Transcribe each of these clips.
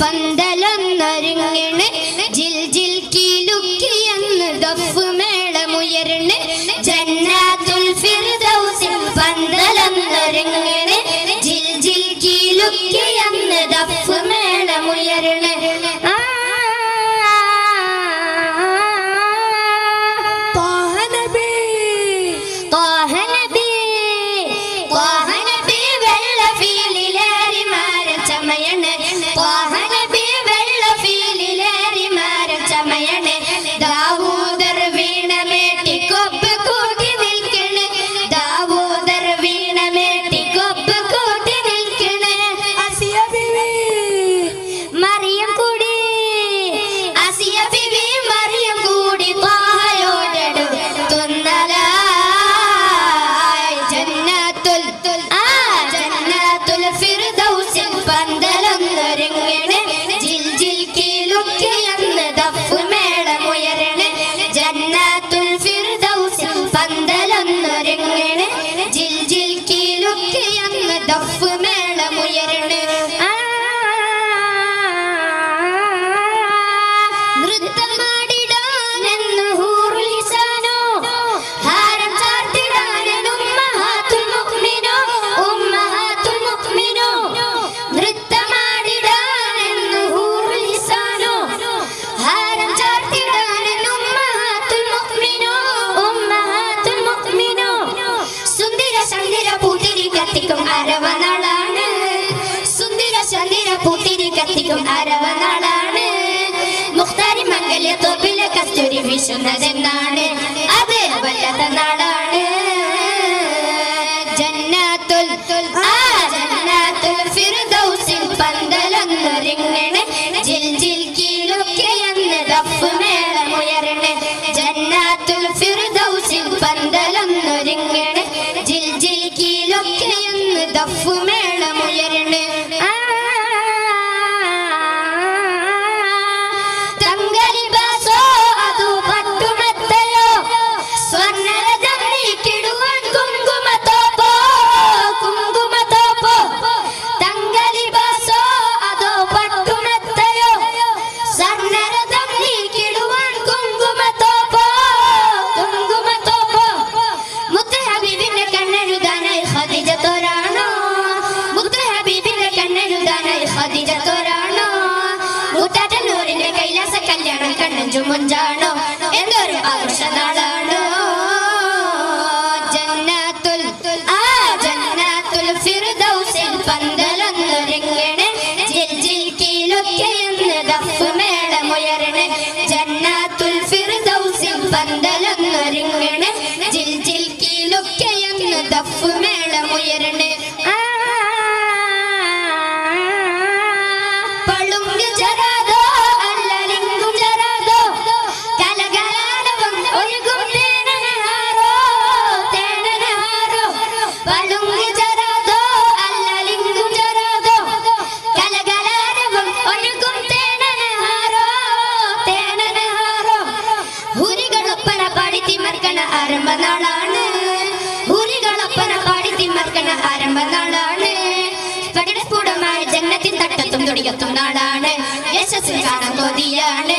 പന്തലൊന്നൊരുങ്ങണ്. ജിൽ ജിൽ കീലുക്കിയെന്ന് ദഫ് മേളമുയരണ് ജന്നാത്തുൽ ഫിർദൗസിൽ പന്തലൊന്നൊരുങ്ങണ് ജന്നത്തുൽ ഫിർദൗസിൽ ചന്ദ്ര പൂത്തിരി കത്തിക്കും അരവനാളാണ് മുഖ്താരി മംഗല്യ തോപ്പിലെ കസ്തൂരി വീശുന്നതെന്നാണ്. അത് വല്ലാത്ത നാടാണ് ആ കണ്ണെഴുതാനായി ഖദീജ തോരാണോ കൈലാസ കല്യാണം കണ്ണഞ്ചു മുഞ്ചാണോ എന്തൊരു ആഘോഷ നാളാണോ? ആ ദഫ് ദഫ് ആരംഭ നാളാണ് ഹുരികളൊപ്പന പാടി തിമ്മക്കണ ആരംഭ നാളാണ് പകിടസ്ഫുടമായ ജന്നത്തിൻ തട്ടത്തും തുടിയത്തും നാളാണ്. യശസ്സിൽ കാണാൻ കൊതിയാണ്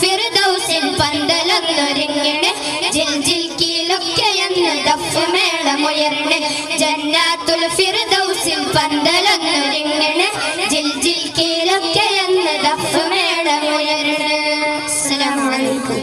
ഫിർദൗസിൽ പന്തലൊന്നൊരുങ്ങണ്. ജിൽ ജിൽ കീലൊക്കെയെന്ന് ദഫ് മേളമുയർണ്. ജന്നാത്തുൽ ഫിർദൗസിൽ പന്തലൊന്നൊരുങ്ങണ്